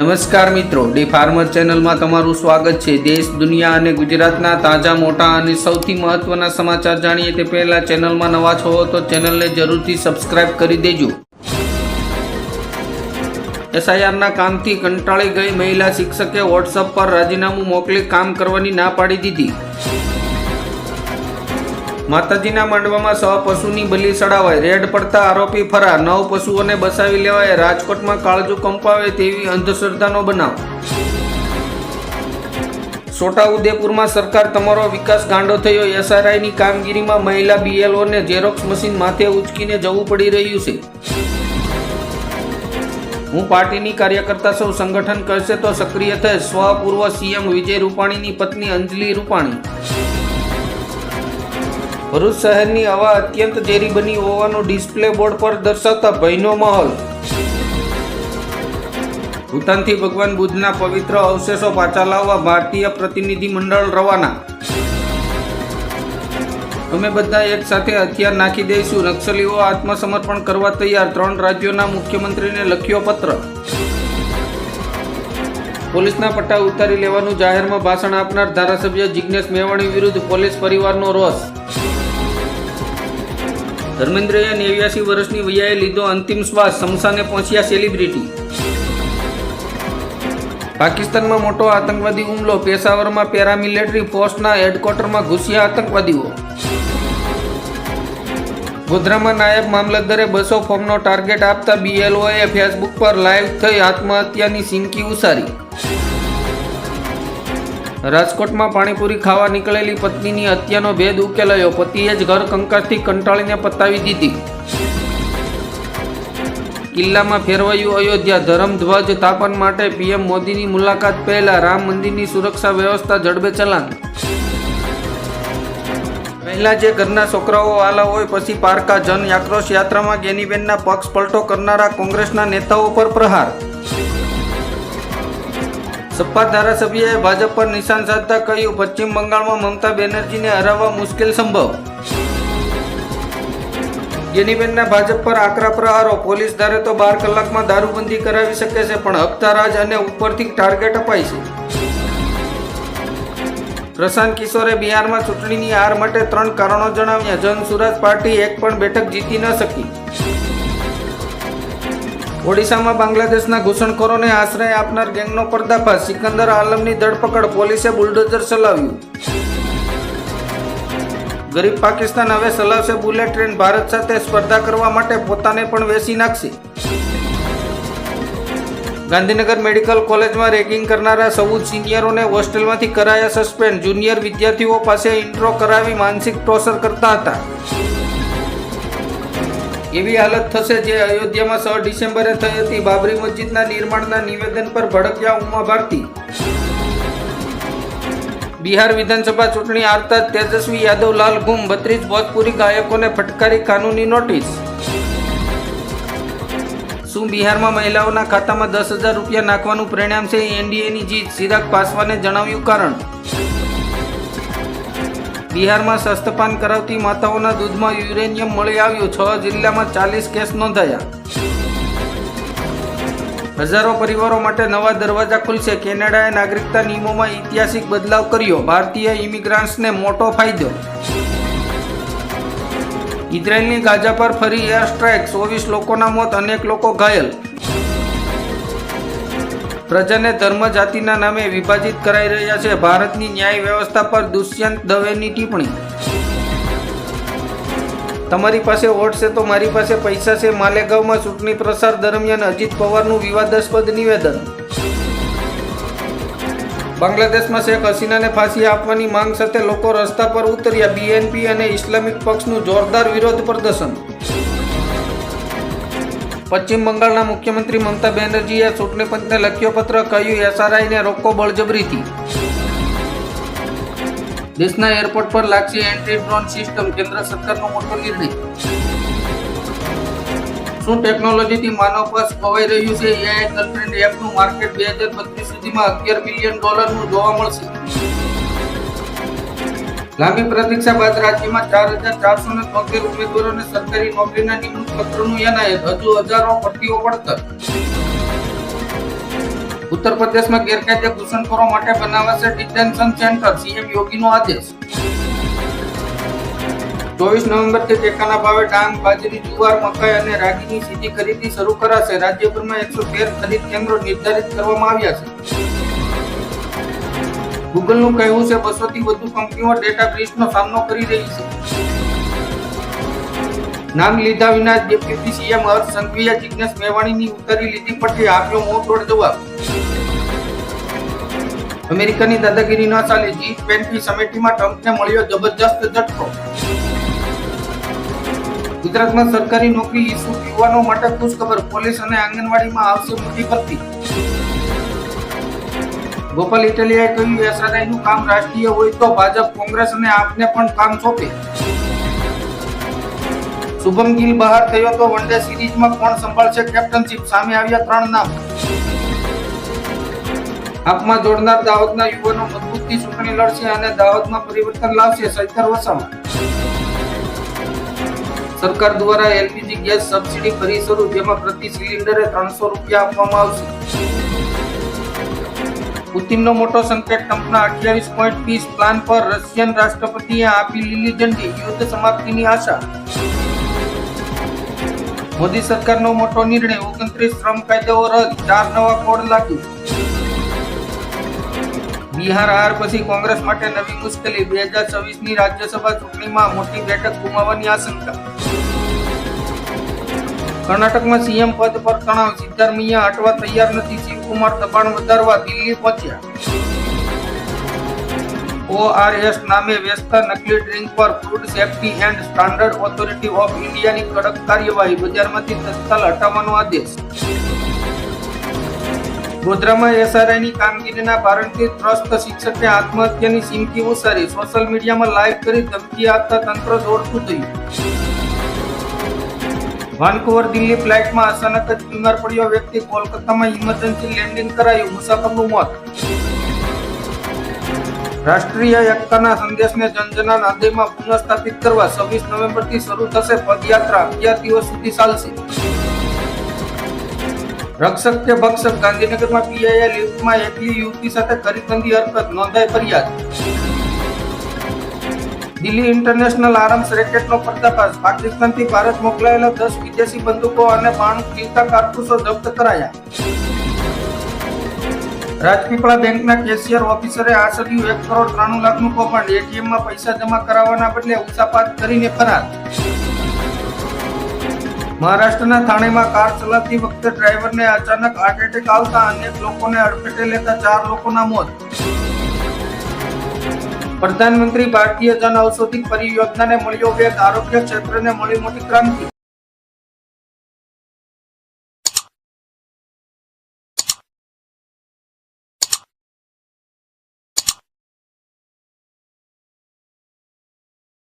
નમસ્કાર મિત્રો, D farmer ચેનલમાં તમારું સ્વાગત છે. દેશ, દુનિયા અને ગુજરાતના તાજા, મોટા અને સૌથી મહત્વના સમાચાર જાણીએ તે પહેલા ચેનલમાં નવા છો તો ચેનલને જરૂરથી સબસ્ક્રાઇબ કરી દેજો. એસઆઈઆરના કામથી કંટાળી ગઈ મહિલા શિક્ષકે વોટ્સઅપ પર રાજીનામું મોકલી કામ કરવાની ના પાડી દીધી. માતાજીના માંડવામાં સો પશુની બલિ ચડાવાય. રેડ પડતા આરોપી ફરાર. નવ પશુઓને બસાવી લેવાય. રાજકોટમાં કાળજુ કંપાવે તેવી અંધશ્રદ્ધાનો બનાવ. છોટાઉદેપુરમાં સરકાર તમારો વિકાસ ગાંડો થયો. એસઆરઆઈની કામગીરીમાં મહિલા બીએલઓને ઝેરોક્સ મશીન માથે ઉચકીને જવું પડી રહ્યું છે. હું પાર્ટીની કાર્યકર્તા સૌ સંગઠન કરશે તો સક્રિય થઈ સ્વપૂર્વ સીએમ વિજય રૂપાણીની પત્ની અંજલિ રૂપાણી. ભરૂચ શહેરની હવા અત્યંત ઝેરી બની હોવાનું ડિસ્પ્લે બોર્ડ પર દર્શાવતા ભયનો માહોલ. ભૂતાનથી ભગવાન બુદ્ધના પવિત્ર અવશેષો પાછા લાવવા ભારતીય પ્રતિનિધિ મંડળ રવાના. અમે બધા એક સાથે હથિયાર નાખી દઈશું. નક્સલીઓ આત્મસમર્પણ કરવા તૈયાર. ત્રણ રાજ્યોના મુખ્યમંત્રીને લખ્યો પત્ર. પોલીસના પટ્ટા ઉતારી લેવાનું જાહેરમાં ભાષણ આપનાર ધારાસભ્ય જિજ્ઞેશ મેવાણી વિરુદ્ધ પોલીસ પરિવારનો રોષ. ધર્મેન્દ્રએ નેવ્યાસી વર્ષની વયાએ લીધો અંતિમ શ્વાસ સમસાને પહોંચ્યા સેલિબ્રિટી પાકિસ્તાનમાં મોટો આતંકવાદી હુમલો, પેશાવરમાં પેરામિલિટરી ફોર્સના હેડક્વાર્ટરમાં ઘૂસ્યા આતંકવાદીઓ. ગોધરામાં નાયબ મામલતદારે બસો ફોર્મનો ટાર્ગેટ આપતા બીએલઓએ ફેસબુક પર લાઈવ થઈ આત્મહત્યાની સિંકી ઉસારી. રાજકોટમાં પાણીપુરી ખાવા નીકળેલી પત્નીની હત્યાનો ભેદ ઉકેલાયો. પતિએ જ ઘર કંકાસથી કંટાળીને પતાવી દીધી. કિલ્લામાં ફેરવાયું અયોધ્યા. ધરમધ્વજ સ્થાપન માટે પીએમ મોદીની મુલાકાત પહેલા રામ મંદિરની સુરક્ષા વ્યવસ્થા જડબે ચલાન પહેલા જે ઘરના છોકરાઓ આલા હોય પછી પારકા જન આક્રોશ યાત્રામાં ગેનીબેનના પક્ષ પલટો કરનારા કોંગ્રેસના નેતાઓ પર પ્રહાર. સપા ધારાસભ્યએ ભાજપ પર નિશાન સાધતા કહ્યું, પશ્ચિમ બંગાળમાં મમતા બેનર્જીને હરાવવા મુશ્કેલ સંભવ. ગેનીબેનના ભાજપ પર આકરા પ્રહારો, પોલીસ ધારે તો બાર કલાકમાં દારૂબંધી કરાવી શકે છે, પણ હપ્તારાજ અને ઉપરથી ટાર્ગેટ અપાય છે. પ્રશાંત કિશોરે બિહારમાં ચૂંટણીની હાર માટે ત્રણ કારણો જણાવ્યા. જન સુરાજ પાર્ટી એક પણ બેઠક જીતી ન શકી. ઓડિશામાં બાંગ્લાદેશના ઘૂસણખોરોને આશ્રય આપનાર ગેંગનો પર્દાફાશ. સિકંદર આલમની ધરપકડ, પોલીસે બુલડોઝર ચલાવ્યું. ગરીબ પાકિસ્તાન હવે ચલાવશે બુલેટ ટ્રેન. ભારત સાથે સ્પર્ધા કરવા માટે પોતાને પણ વેચી નાખશે. ગાંધીનગર મેડિકલ કોલેજમાં રેગિંગ કરનારા સૌ સિનિયરોને હોસ્ટેલમાંથી કરાયા સસ્પેન્ડ. જુનિયર વિદ્યાર્થીઓ પાસે ઇન્ટ્રો કરાવી માનસિક ટોર્ચર કરતા હતા. એવી હાલત થશે જે અયોધ્યામાં છ ડિસેમ્બરે થઈ હતી. બાબરી મસ્જિદના નિર્માણના નિવેદન પર ભડક્યા ઉમા ભારતી બિહાર વિધાનસભા ચૂંટણી આવતા તેજસ્વી યાદવ લાલ ગુમ બત્રીસ ભોજપુરી ગાયકોને ફટકારી કાનૂની નોટિસ. શું બિહારમાં મહિલાઓના ખાતામાં દસ હજાર રૂપિયા નાખવાનું પરિણામ છે? એનડીએની જીત ચિરાગ પાસવાને જણાવ્યું કારણ? બિહારમાં સસ્તપાન કરાવતી માતાઓના દૂધમાં યુરેનિયમ મળી આવ્યું. છ જિલ્લામાં ચાલીસ કેસ નોંધાયા. હજારો પરિવારો માટે નવા દરવાજા ખુલશે. કેનેડાએ નાગરિકતા નિયમોમાં ઐતિહાસિક બદલાવ કર્યો. ભારતીય ઇમિગ્રાન્ટ્સને મોટો ફાયદો. ઇઝરાયેલની ગાઝા પર ફરી એર સ્ટ્રાઇક ચોવીસ લોકોના મોત, અનેક લોકો ઘાયલ. પ્રજાને ધર્મ જાતિના નામે વિભાજિત કરાઈ રહ્યા છે. ભારતની ન્યાય વ્યવસ્થા પર દુષ્યંત દવેની ટિપ્પણી. તમારી પાસે વોટ છે તો મારી પાસે પૈસા છે. માલેગાંવમાં ચૂંટણી પ્રસાર દરમિયાન અજીત પવારનું વિવાદાસ્પદ નિવેદન. બાંગ્લાદેશમાં શેખ હસીનાને ફાંસી આપવાની માંગ સાથે લોકો રસ્તા પર ઉતર્યા. બીએનપી અને ઇસ્લામિક પક્ષનું જોરદાર વિરોધ પ્રદર્શન. પશ્ચિમ બંગાળના મુખ્યમંત્રી મમતા બેનર્જીએ ચૂંટણી પંચને લખ્યો પત્ર, કહ્યું, એસઆરઆઈને રોકો બળજબરીથી. દેશના એરપોર્ટ પર લાગશે એન્ટ્રી ડ્રોન સિસ્ટમ, કેન્દ્ર સરકારનો મોટો નિર્ણય. શું ટેકનોલોજીથી માનવ પાસ ખોવાઈ રહ્યું છે? એઆઈ ગર્લફ્રેન્ડ એપનું માર્કેટ બે હજાર બત્રીસ સુધીમાં અગિયાર બિલિયન ડોલરનું જોવા મળશે. લાંબી પ્રતીક્ષા બાદ રાજ્યમાં ચાર હજાર ચારસો ને તોતેર ઉમેદવારોને સરકારી નોકરીના નિમણૂક પત્રનું એનાયત. હજુ હજારો ભરતીઓ પડતર ઉત્તર પ્રદેશમાં ગેરકાયદે ઘૂસણખોરો માટે બનાવાશે ડિટેન્શન સેન્ટર, સીએમ યોગીનો આદેશ. ચોવીસ નવેમ્બરથી ટેકાના ભાવે ડાંગ, બાજરી, જુવાર, મકાઈ અને રાગીની સીધી ખરીદી શરૂ કરાશે. રાજ્યભરમાં એકસો તેર ખરીદ કેન્દ્રો નિર્ધારિત કરવામાં આવ્યા છે. ગૂગલનું કહેવું છે બસો થી વધુ કંપનીઓ ડેટા બ્રીચનો સામનો કરી રહી છે. નામ લીધા વિના ડેપ્યુટી સીએમ હર્ષ સંઘવીએ જિજ્ઞેશ મેવાણીની ઉતારી લીધી, પછી આપ્યો મોટોડ જવાબ. અમેરિકાની દાદાગીરી ન ચાલે, જી ટ્વેન્ટી સમિટીમાં ટ્રમ્પને મળ્યો જબરજસ્ત ઝટકો. ગુજરાતમાં સરકારી નોકરી ઈચ્છુક યુવાનો માટે ખુશખબર, પોલીસ અને આંગણવાડીમાં આવશે મોટી ભરતી. ગોપાલ ઇટાલિયાએ કહ્યું એસઆરઆઈ કામ રાષ્ટ્રીય હોય તો ભાજપ, કોંગ્રેસ અને આપને પણ કામ સોંપે. શુભમ ગિલ બહાર થયો તો વનડે સિરીઝમાં કોણ સંભાળશે કેપ્ટનશીપ? સામે આવ્યા ત્રણ નામ. આપમાં જોડનાર દાહોદના યુવાનો મજબૂતથી ચૂંટણી લડશે અને દાહોદમાં પરિવર્તન લાવશે સૈતર વસાવા. સરકાર દ્વારા એલપીજી ગેસ સબસિડી ફરી શરૂ જેમાં પ્રતિ સિલિન્ડરે ત્રણસો રૂપિયા આપવામાં આવશે. પુતિનનો મોટો સંકેત ટ્રમ્પના અઠ્યાવીસ પોઈન્ટ ત્રીસ પ્લાન પર રશિયન રાષ્ટ્રપતિએ આપી લીલી ઝંડી, યુદ્ધ સમાપ્તિની આશા. મોદી સરકારનો મોટો નિર્ણય, ઓગણત્રીસ શ્રમ કાયદાઓ રદ, ચાર નવા કોડ લાગુ. બિહાર હાર પછી કોંગ્રેસ માટે નવી મુશ્કેલી, બે હજાર છવ્વીસની રાજ્યસભા ચૂંટણીમાં મોટી બેઠક ગુમાવવાની આશંકા. કર્ણાટકમાં સીએમ પદ પર તણાવ. સિદ્ધારમૈયા હટવા તૈયાર નથી. શિવકુમાર દબાણ વધારવા દિલ્હી પહોંચ્યા. ઓઆરએસ નામે વેચતા નકલી ડ્રિંક પર food safety and standard authority of ઇન્ડિયાની કડક કાર્યવાહી. બજારમાંથી તત્કાલ હટાવવાનો આદેશ. ગોધરામાં એસઆરઆઈની કામગીરીના કારણથી ત્રસ્ત શિક્ષકે આત્મહત્યાની ચીમકી ઉસારી. સોશિયલ મીડિયામાં લાઈવ કરી ધમકી આપતા તંત્ર દોડતું થયું વાનકુવર દિલ્હી ફ્લાઇટમાં અચાનક જ બીમાર પડ્યો વ્યક્તિ કોલકાતામાં ઇમરજન્સી લેન્ડિંગ કરાયું મુસાફરનું મોત. રાષ્ટ્રીય એકતાના સંદેશને જનજના હૃદયમાં પુનઃસ્થાપિત કરવા છવ્વીસ નવેમ્બરથી શરૂ થશે પદયાત્રા અગિયાર દિવસ સુધી ચાલશે. રક્ષક કે ભક્ષક ગાંધીનગરમાં પીઆઈએ લિફ્ટમાં એકલી યુવતી સાથે કરી હરકત નોંધાઈ ફરિયાદ. દિલ્હી ઇન્ટરનેશનલ આર્મ્સ રેકેટનો પર્દાફાશ. પાકિસ્તાનથી ભારત મોકલાયેલા દસ વિદેશી બંદૂકો અને બાણું પીલતા કારતૂસો જપ્ત કરાયા. રાજપીપળા બેંકના કેશિયર ઓફિસરે આશર્યું એક કરોડ ત્રાણું લાખનું કૌભાંડ એટીએમમાં પૈસા જમા કરાવવાના બદલે ઉચાપાત કરીને ફરાર. મહારાષ્ટ્રના થાણેમાં કાર ચલાવતી વખતે ડ્રાઈવરને અચાનક હાર્ટ એટેક આવતા અનેક લોકોને અડફેટે લેતા ચાર લોકોના મોત. પ્રધાનમંત્રી ભારતીય જન ઔષધિ પરિયોજનાને મળ્યો વેગ આરોગ્ય ક્ષેત્રને મળી મોટી ક્રાંતિ.